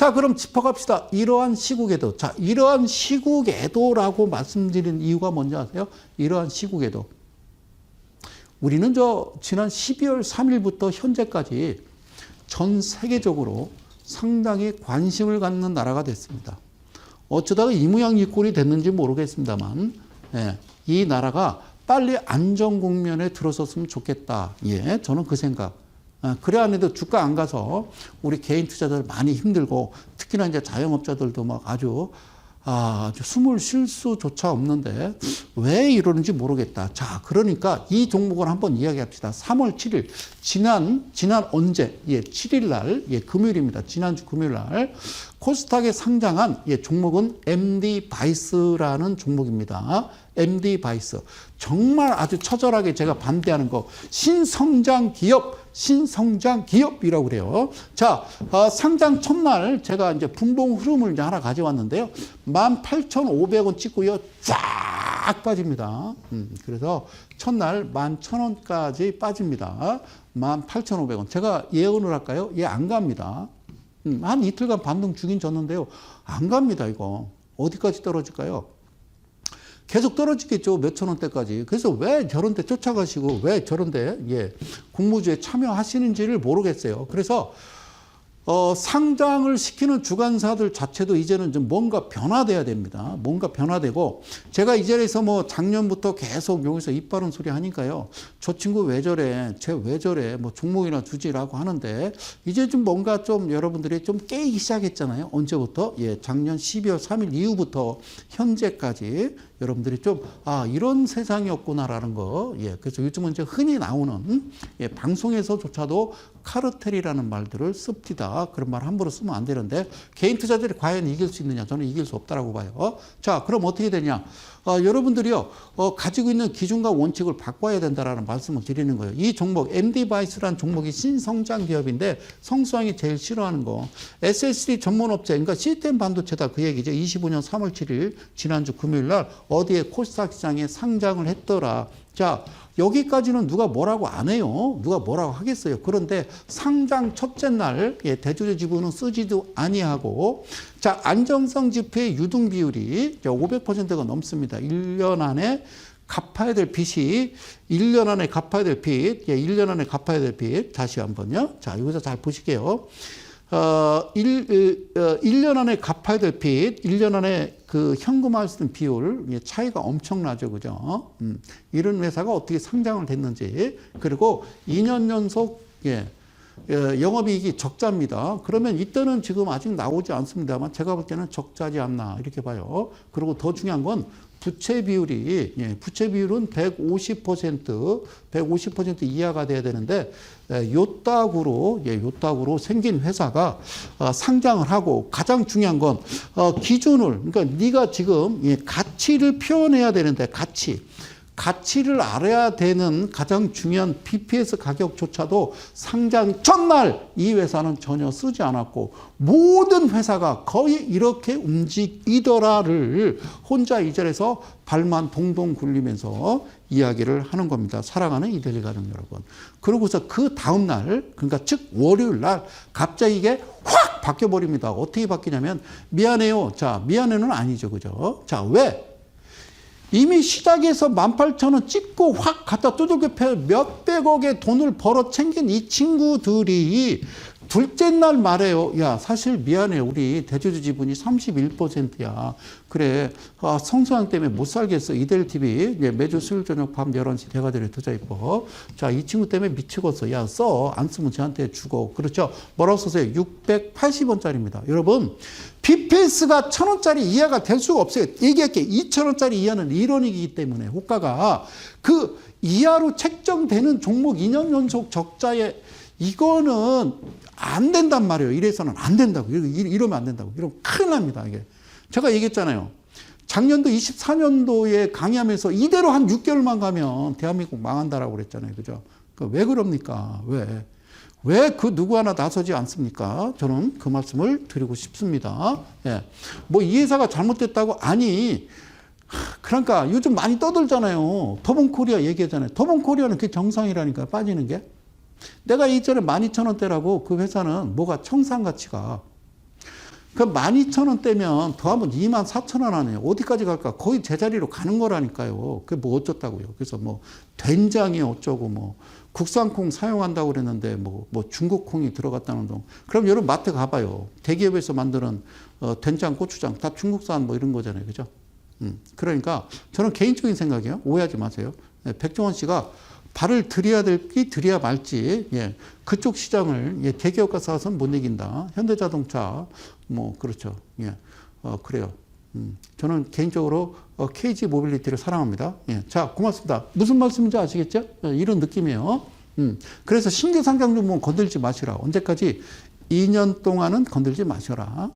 자, 그럼 짚어갑시다. 이러한 시국에도. 자, 이러한 시국에도라고 말씀드린 이유가 뭔지 아세요? 이러한 시국에도. 우리는 저 지난 12월 3일부터 현재까지 전 세계적으로 상당히 관심을 갖는 나라가 됐습니다. 어쩌다가 이 모양 이 꼴이 됐는지 모르겠습니다만, 예, 이 나라가 빨리 안정 국면에 들어섰으면 좋겠다. 예, 저는 그 생각. 아, 그래 안 해도 주가 안 가서 우리 개인 투자자들 많이 힘들고 특히나 이제 자영업자들도 막 아주 아, 숨을 쉴 수조차 없는데 왜 이러는지 모르겠다. 자, 그러니까 이 종목을 한번 이야기합시다. 3월 7일 지난 지난 언제? 예, 7일 날 예, 금요일입니다. 지난주 금요일 날 코스닥에 상장한 예, 종목은 MD 바이스라는 종목입니다. MD 바이스. 정말 아주 처절하게 제가 반대하는 거 신성장 기업 신성장 기업이라고 그래요. 자, 어, 상장 첫날 제가 이제 분봉 흐름을 이제 하나 가져왔는데요. 18,500원 찍고요. 쫙 빠집니다. 음, 그래서 첫날 11,000원까지 빠집니다. 18,500원. 제가 예언을 할까요? 예, 안 갑니다. 음, 한 이틀간 반등 주긴 줬는데요. 안 갑니다, 이거. 어디까지 떨어질까요? 계속 떨어지겠죠. 몇천 원대까지. 그래서 왜 저런 데 쫓아가시고 왜 저런 데, 예, 공모주에 참여하시는지를 모르겠어요. 그래서, 어, 상장을 시키는 주관사들 자체도 이제는 좀 뭔가 변화돼야 됩니다. 뭔가 변화되고, 제가 이 자리에서 뭐 작년부터 계속 여기서 입 바른 소리 하니까요. 저 친구 왜 저래? 쟤 왜 저래? 뭐 종목이나 주지라고 하는데, 이제 좀 뭔가 좀 여러분들이 좀 깨기 시작했잖아요. 언제부터? 예, 작년 12월 3일 이후부터 현재까지 여러분들이 좀, 아, 이런 세상이었구나라는 거. 예, 그래서 요즘은 이제 흔히 나오는, 예, 방송에서조차도 카르텔이라는 말들을 씁니다. 그런 말 함부로 쓰면 안 되는데, 개인 투자들이 과연 이길 수 있느냐? 저는 이길 수 없다라고 봐요. 자, 그럼 어떻게 되냐? 어, 여러분들이요, 어, 가지고 있는 기준과 원칙을 바꿔야 된다라는 말씀을 드리는 거예요. 이 종목, MD바이스라는 종목이 신성장 기업인데, 성수왕이 제일 싫어하는 거. SSD 전문업체, 그러니까 시스템 반도체다 그 얘기죠. 25년 3월 7일, 지난주 금요일 날, 어디에 코스닥 시장에 상장을 했더라. 자, 여기까지는 누가 뭐라고 안 해요. 누가 뭐라고 하겠어요. 그런데 상장 첫째 날 예, 대주주 지분은 쓰지도 아니하고 자 안정성 지표의 유동 비율이 500%가 넘습니다. 1년 안에 갚아야 될 빚이 1년 안에 갚아야 될 빚, 예, 1년 안에 갚아야 될 빚. 다시 한번요. 자, 여기서 잘 보실게요. 어, 1, 어, 1년 안에 갚아야 될 빚, 1년 안에 그 현금화할 수 있는 비율, 예, 차이가 엄청나죠. 그죠? 음, 이런 회사가 어떻게 상장을 됐는지, 그리고 2년 연속, 예, 예, 영업이익이 적자입니다. 그러면 이때는 지금 아직 나오지 않습니다만 제가 볼 때는 적자지 않나 이렇게 봐요. 그리고 더 중요한 건 부채 비율이 예, 부채 비율은 150% 150% 이하가 돼야 되는데 예, 요따구로 예, 요따구로 생긴 회사가 어, 상장을 하고 가장 중요한 건 어, 기준을 그러니까 네가 지금 예, 가치를 표현해야 되는데 가치 가치를 알아야 되는 가장 중요한 BPS 가격조차도 상장 첫날 이 회사는 전혀 쓰지 않았고 모든 회사가 거의 이렇게 움직이더라를 혼자 이 자리에서 발만 동동 굴리면서 이야기를 하는 겁니다. 사랑하는 이들리 가족 여러분. 그러고서 그 다음날 그러니까 즉 월요일 날 갑자기 이게 확 바뀌어 버립니다. 어떻게 바뀌냐면 미안해요. 자 미안해는 아니죠, 그죠? 자 왜? 이미 시작에서 18,000원 찍고 확 갖다 두들겨 패 몇백억의 돈을 벌어 챙긴 이 친구들이 둘째 날 말해요. 야, 사실 미안해. 우리 대주주 지분이 31%야. 그래. 아, 성수항 때문에 못 살겠어. 이델 TV. 예, 매주 수요일 저녁 밤 11시 대가들이 투자입법. 자, 이 친구 때문에 미치겠어. 야, 써. 안 쓰면 저한테 주고. 그렇죠. 뭐라고 써세요? 680원짜리입니다. 여러분, BPS가 천 원짜리 이하가 될 수가 없어요. 얘기할게. 2천 원짜리 이하는 이론이기 때문에 호가가 그 이하로 책정되는 종목 2년 연속 적자에 이거는 안 된단 말이에요. 이래서는 안 된다고. 이러면 안 된다고. 이러면 큰일 납니다. 이게. 제가 얘기했잖아요. 작년도 24년도에 강의하면서 이대로 한 6개월만 가면 대한민국 망한다라고 그랬잖아요. 그죠? 왜 그럽니까? 왜? 왜 그 누구 하나 나서지 않습니까? 저는 그 말씀을 드리고 싶습니다. 예. 뭐 이 회사가 잘못됐다고? 아니. 그러니까 요즘 많이 떠들잖아요. 터본 코리아 얘기하잖아요. 터본 코리아는 그게 정상이라니까 빠지는 게. 내가 이전에 12,000원대라고 그 회사는 뭐가 청산 가치가 그 12,000원 떼면 더하면 24,000원 하네요. 어디까지 갈까? 거의 제자리로 가는 거라니까요. 그게 뭐 어쩌다고요. 그래서 뭐 된장이 어쩌고 뭐 국산콩 사용한다고 그랬는데 뭐, 뭐 중국콩이 들어갔다는 동. 그럼 여러분 마트 가봐요. 대기업에서 만드는 어, 된장, 고추장 다 중국산 뭐 이런 거잖아요. 그죠? 음, 그러니까 저는 개인적인 생각이에요. 오해하지 마세요. 네, 백종원 씨가 발을 들여야 될지 들여야 말지 예, 그쪽 시장을 예, 대기업과 싸워서는 못 이긴다. 현대자동차 뭐 그렇죠. 예, 어, 그래요. 음, 저는 개인적으로 어, KG 모빌리티를 사랑합니다. 예, 자 고맙습니다. 무슨 말씀인지 아시겠죠? 예, 이런 느낌이에요. 음, 그래서 신규 상장 종목 건들지 마시라. 언제까지 2년 동안은 건들지 마셔라.